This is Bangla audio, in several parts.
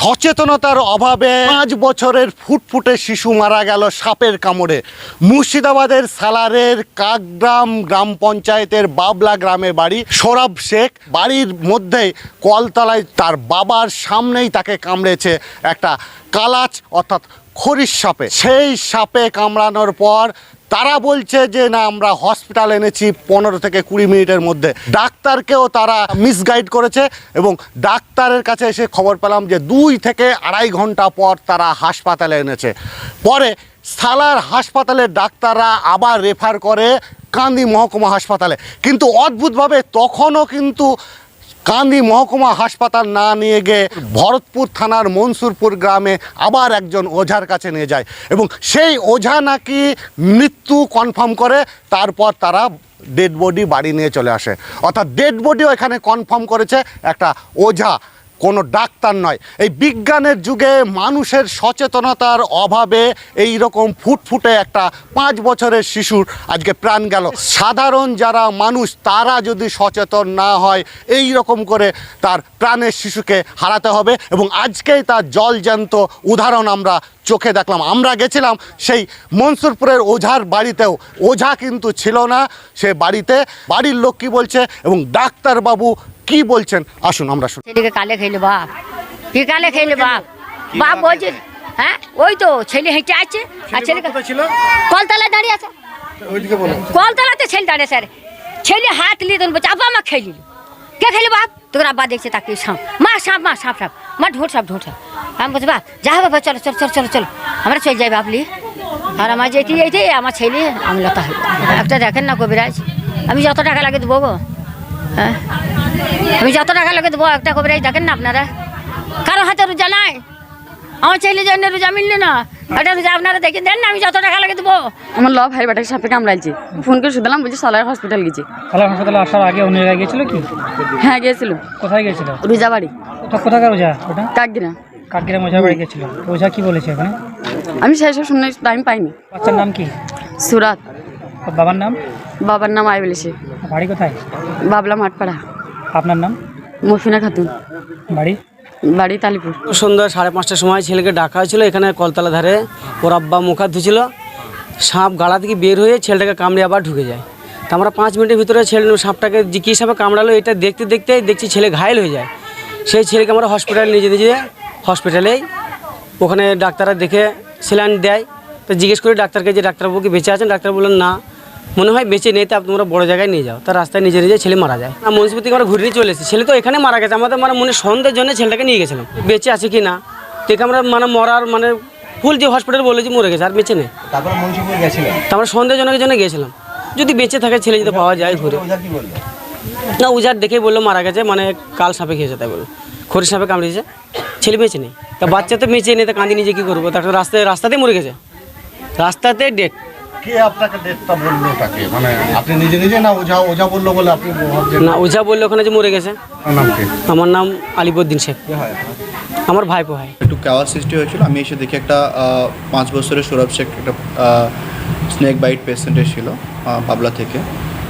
সচেতনতার অভাবে পাঁচ বছরের ফুটফুটে শিশু মারা গেল সাপের কামড়ে। মুর্শিদাবাদের সালারের কাকগ্রাম গ্রাম পঞ্চায়েতের বাবলা গ্রামে বাড়ি সৌরভ শেখ। বাড়ির মধ্যেই কলতলায় তার বাবার সামনেই তাকে কামড়েছে একটা কালাচ অর্থাৎ খরিস সাপে। সেই সাপে কামড়ানোর পর তারা বলছে যে, না, আমরা হসপিটাল এনেছি পনেরো থেকে কুড়ি মিনিটের মধ্যে। ডাক্তারকেও তারা মিসগাইড করেছে এবং ডাক্তারের কাছে এসে খবর পেলাম যে, দুই থেকে আড়াই ঘণ্টা পর তারা হাসপাতালে এনেছে। পরে সালার হাসপাতালের ডাক্তাররা আবার রেফার করে কান্দি মহকুমা হাসপাতালে। কিন্তু অদ্ভুতভাবে তখনও কিন্তু কান্দি মহকুমা হাসপাতাল না নিয়ে গিয়ে ভরতপুর থানার মনসুরপুর গ্রামে আবার একজন ওঝার কাছে নিয়ে যায় এবং সেই ওঝা নাকি মৃত্যু কনফার্ম করে, তারপর তারা ডেড বডি বাড়ি নিয়ে চলে আসে। অর্থাৎ ডেড বডিও এখানে কনফার্ম করেছে একটা ওঝা। কোনো ডাক্তার নয়। এই বিজ্ঞানের যুগে মানুষের সচেতনতার অভাবে এই রকম ফুটফুটে একটা পাঁচ বছরের শিশুর আজকে প্রাণ গেল। সাধারণ যারা মানুষ, তারা যদি সচেতন না হয় এই রকম করে তার প্রাণের শিশুকে হারাতে হবে এবং আজকেই তার জলজ্যান্ত উদাহরণ আমরা চোখে দেখলাম। আমরা গেছিলাম সেই মনসুরপুরের ওঝার বাড়িতেও। ওঝা কিন্তু ছিল না, সে বাড়িতে। বাড়ির লোক কী বলছে? এবং ডাক্তারবাবু কি বলছেন? আসুন আমরা শুনি। ছেলেকে কালে খেলে বাপ। কি কালে খেলে বাপ? বাপ বলছে হ্যাঁ? ওই তো ছেলে হেঁটে আছে আর ছেলেকে কলতলায় দাঁড়িয়ে আছে। ওইদিকে বলো কলতলাতে ছেলে দাঁড়িয়ে স্যার ছেলে হাত নিয়ে তখন বলছে আব্বা মা খেলি কে খেলি বাপ? তোর আব্বা দেখছে তাকে সাপ। মা সাপ মা সাপ সাপ। মা ঢোট সাপ ঢোট সাপ। আমি বলছি বাপ যা বাবা চলো চলো চলো চলো চলো। আমরা চলে যাই বাপলি আর আমার যেতে যেতে আমার ছেলে আমি লতা একটা দেখেন না কবিরাজ আমি যত টাকা লাগে দেবো গো। হ্যাঁ? আমি যত টাকা লাগে দেবো একটা কবিরাজ দেখেন না আপনারা। কারও হাতে রোজা নাই? আমার ছেলে জন্য রোজা মিললো না। একটা রোজা আপনারা দেখে দেন না আমি যত টাকা লাগে দেবো। আমার লভ ভাই বেটাকে সাপে কামড়াইছে। ফোন করে শুধলাম বলছি সালার হসপিটাল গেছি। সালার হাসপাতালে আসার আগে অন্য জায়গায় গেছিল কি? হ্যাঁ গিয়েছিল। কোথায় গেছিল রুজাবাড়ি ওটা কোথাকার ওঝা ওটা? কাকগিরা। কাকগ্রাম ওঝা বাড়ি গেছিল ওঝা কি বলেছে ওখানে? আমি শেষ শুনে টাইম পাইনি। বাচ্চার নাম কি? সুরাত। বাবার নাম? বাবার নাম আই বলেছে বাড়ি কোথায়? বাবলা মাঠপাড়া। আপনার নাম? মফিনা খাতুন। বাড়ি? বাড়ি তালিপুর। সন্ধ্যা সাড়ে পাঁচটার সময় ছেলেকে ডাকা হয়েছিল এখানে কলতলা ধারে ওর আব্বা মুখ ধুছিল সাপ গালা থেকে বের হয়ে ছেলেটাকে কামড়ে আবার ঢুকে যায়। তা আমরা পাঁচ মিনিটের ভিতরে ছেলে সাপটাকে যে কী সাপে কামড়ালো এটা দেখতে দেখতে দেখছি ছেলে ঘায়েল হয়ে যায়। সেই ছেলেকে আমরা হসপিটালে নিয়ে যেতে যেয়ে হসপিটালেই ওখানে ডাক্তাররা দেখে স্যালাইন দেয়। তো জিজ্ঞেস করি ডাক্তারকে যে ডাক্তারবাবু কি বেঁচে আছেন? ডাক্তার বললেন না। মনে হয় বেঁচে নেই তা তোমরা বড় জায়গায় নিয়ে যাও। তার রাস্তায় নিজে নিজে ছেলে মারা যায়। আর মনসিপুর থেকে আমরা ঘুরে চলে এসেছি। ছেলে তো এখানে মারা গেছে। আমাদের মানে মনে সন্দেহের জন্য ছেলেটাকে নিয়ে গেছিলাম। বেঁচে আছে কি না? দেখে আমরা মানে মরার মানে ফুল যে হসপিটাল বলে যে মরে গেছে আর বেঁচে নেই। তারপর মুন্সিপুর গেছিলেন? তা আমরা সন্দেহজনকের জন্য গেছিলাম। যদি বেঁচে থাকে ছেলে যদি পাওয়া যায় ঘুরে। না উজার দেখে বলল মারা গেছে মানে কাল সাপে খেয়েছে তাই বলল। খড়ি সাপে কামড়িয়েছে ছেলে বেঁচে নেই। তা বাচ্চা তো বেঁচে নেই তা কাঁদি নিজে কী করব? তারপর রাস্তায় রাস্তাতে মরে গেছে। রাস্তাতে ডেট কে আপনাকে ডেটটা বলল তাকে মানে আপনি নিজে নিজে না ওঝা ওঝা বলল বলে আপনি ভাবছেন? না ওঝা বলল ওখানে যে মরে গেছে। আপনার নাম কি? আমার নাম আলিবুদ্দিন শেখ। আমার ভাইপো ভাই একটু কাওয়ার সৃষ্টি হয়েছিল। আমি এসে দেখি একটা আহ, পাঁচ বছরের সৌরভ শেখ একটা স্নেক বাইট পেশেন্টের ছিল আহ, পাবলা থেকে।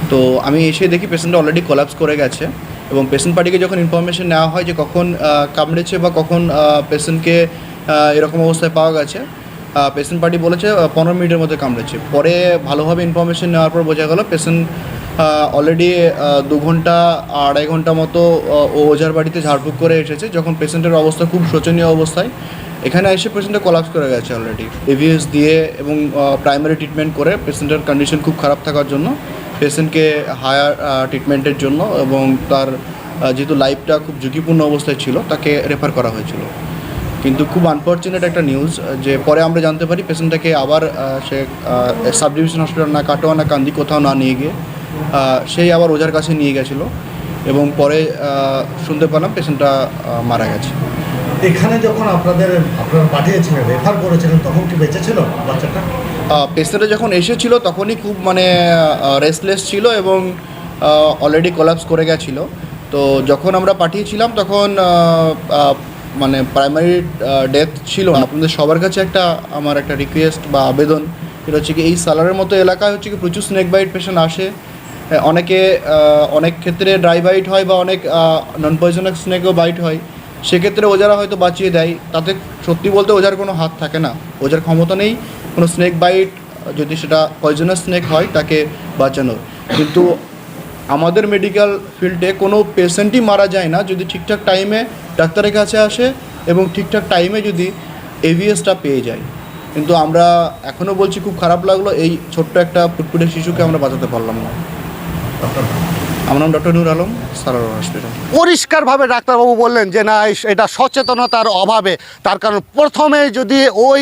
তো আমি এসে দেখি পেশেন্ট অলরেডি কোলাপস করে গেছে এবং পেশেন্ট পার্টিকে যখন ইনফরমেশন নেওয়া হয় যে কখন আহ, কামড়েছে বা কখন পেশেন্টকে এরকম অবস্থায় পাওয়া গেছে পেশেন্ট পার্টি বলেছে পনেরো মিনিটের মধ্যে কামড়েছে। পরে ভালোভাবে ইনফরমেশন নেওয়ার পর বোঝা গেল পেশেন্ট অলরেডি দু ঘণ্টা, আড়াই ঘণ্টা মতো ওঝার বাড়িতে ঝাড়ফুঁক করে এসেছে। যখন পেশেন্টের অবস্থা খুব শোচনীয় অবস্থায়, এখানে এসে পেশেন্টটা কোলাপস করে গেছে অলরেডি রিভিউস দিয়ে এবং প্রাইমারি ট্রিটমেন্ট করে পেশেন্টের কন্ডিশন খুব খারাপ থাকার জন্য পেশেন্টকে হায়ার ট্রিটমেন্টের জন্য এবং তার যেহেতু লাইফটা খুব ঝুঁকিপূর্ণ অবস্থায় ছিল, তাকে রেফার করা হয়েছিল। কিন্তু খুব আনফর্চুনেট একটা নিউজ যে পরে আমরা জানতে পারি পেশেন্টটাকে আবার সে সাব ডিভিশন হসপিটাল না কাটোয়া না কান্দি কোথাও না নিয়ে গিয়ে সেই আবার ওজার কাছে নিয়ে গেছিল এবং পরে শুনতে পেলাম পেশেন্টটা মারা গেছে। এখানে যখন আপনাদের আপনারা পাঠিয়েছিলেন রেফার করেছিলেন তখন কি বেঁচে ছিল বাচ্চাটা? পেশেন্টটা যখন এসেছিল তখনই খুব মানে রেস্টলেস ছিল এবং অলরেডি কোলাপস করে গেছিল। তো যখন আমরা পাঠিয়েছিলাম তখন মানে প্রাইমারি ডেথ ছিল না। আপনাদের সবার কাছে একটা আমার একটা রিকোয়েস্ট বা আবেদন এটা হচ্ছে কি এই সালারের মতো এলাকায় হচ্ছে কি প্রচুর স্নেক বাইট পেশেন্ট আসে। অনেকে অনেক ক্ষেত্রে ড্রাই বাইট হয় বা অনেক নন পয়জনাস স্নেকও বাইট হয়। সেক্ষেত্রে ওজারা হয়তো বাঁচিয়ে দেয়। তাতে সত্যি বলতে ওজার কোনো হাত থাকে না। ওজার ক্ষমতা নেই, কোনো স্নেক বাইট যদি সেটা পয়জনাস স্নেক হয় তাকে বাঁচানোর। কিন্তু আমাদের মেডিকেল ফিল্ডে কোনো পেশেন্টই মারা যায় না। যদি ঠিকঠাক টাইমে ডাক্তারের কাছে আসে এবং ঠিকঠাক টাইমে যদি এভিএসটা পেয়ে যায়। কিন্তু আমরা এখনও বলছি, খুব খারাপ লাগল, এই ছোট্ট একটা ফুটফুটে শিশুকে আমরা বাঁচাতে পারলাম না। আমার নাম ডক্টর নূর আলম হসপিটাল। পরিষ্কারভাবে ডাক্তারবাবু বললেন যে, না এটা সচেতনতার অভাবে। তার কারণ প্রথমে যদি ওই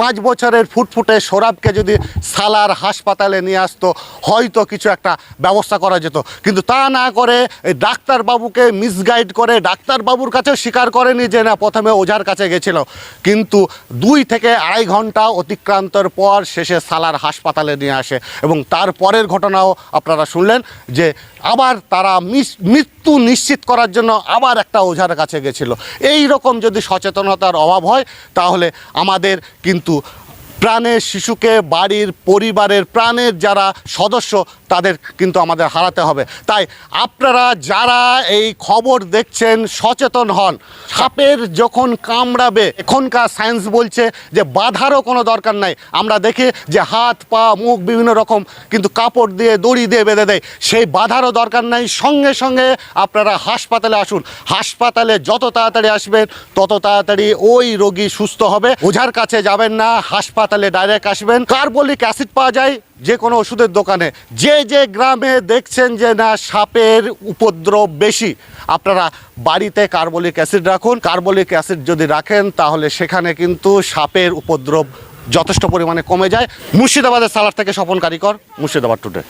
পাঁচ বছরের ফুটফুটে সৌরভকে যদি সালার হাসপাতালে নিয়ে আসতো, হয়তো কিছু একটা ব্যবস্থা করা যেত। কিন্তু তা না করে এই ডাক্তারবাবুকে মিসগাইড করে ডাক্তারবাবুর কাছেও স্বীকার করেনি যে, না, প্রথমে ওঝার কাছে গেছিল। কিন্তু দুই থেকে আড়াই ঘণ্টা অতিক্রান্তর পর শেষে সালার হাসপাতালে নিয়ে আসে। এবং তার পরের ঘটনাও আপনারা শুনলেন যে আবার তারা মৃত্যু নিশ্চিত করার জন্য আবার একটা ওঝার কাছে গেছিল। এই রকম যদি সচেতনতার অভাব হয়, তাহলে আমাদের কিন্তু প্রাণের শিশুকে, বাড়ির পরিবারের প্রাণের যারা সদস্য, তাদের কিন্তু আমাদের হারাতে হবে। তাই আপনারা যারা এই খবর দেখছেন, সচেতন হন। সাপের যখন কামড়াবে, এখনকার সায়েন্স বলছে যে বাধারও কোনো দরকার নাই। আমরা দেখি যে হাত, পা, মুখ বিভিন্ন রকম কিন্তু কাপড় দিয়ে, দড়ি দিয়ে বেঁধে দেয়। সেই বাধারও দরকার নাই। সঙ্গে সঙ্গে আপনারা হাসপাতালে আসুন। হাসপাতালে যত তাড়াতাড়ি আসবেন, তত তাড়াতাড়ি ওই রোগী সুস্থ হবে। ওঝার কাছে যাবেন না, হাসপাতালে ডাইরেক্ট আসবেন। কার্বলিক অ্যাসিড পাওয়া যায় যে কোনো ওষুধের দোকানে। যে যে গ্রামে দেখছেন যে না, সাপের উপদ্রব বেশি, আপনারা বাড়িতে কার্বলিক অ্যাসিড রাখুন। কার্বলিক অ্যাসিড যদি রাখেন, তাহলে সেখানে কিন্তু সাপের উপদ্রব যথেষ্ট পরিমাণে কমে যায়। মুর্শিদাবাদের সালার থেকে স্বপন কারিকর, মুর্শিদাবাদ টুডে